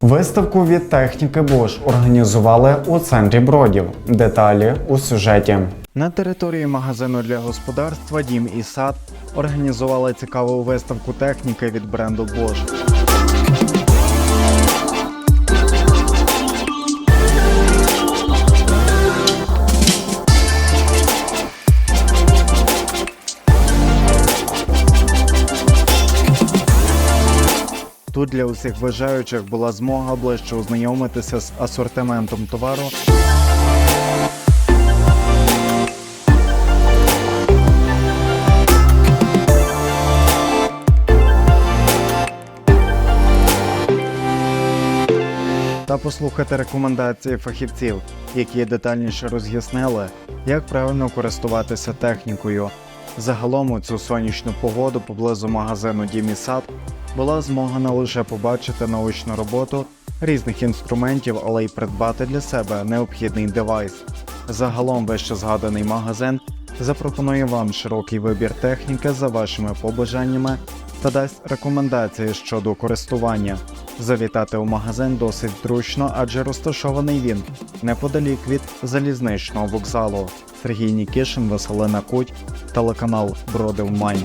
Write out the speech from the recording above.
Виставку від техніки Bosch організували у центрі Бродів. Деталі у сюжеті. На території магазину для господарства Дім і сад організували цікаву виставку техніки від бренду Bosch. Тут для усіх бажаючих була змога ближче ознайомитися з асортиментом товару та послухати рекомендації фахівців, які детальніше роз'яснили, як правильно користуватися технікою. Загалом у цю сонячну погоду поблизу магазину Дім і Сад була змога не лише побачити научну роботу різних інструментів, але й придбати для себе необхідний девайс. Загалом вище згаданий магазин запропонує вам широкий вибір техніки за вашими побажаннями та дасть рекомендації щодо користування. Завітати у магазин досить зручно, адже розташований він неподалік від залізничного вокзалу. Сергій Нікешин, Василина Коть, телеканал Бродив Майн.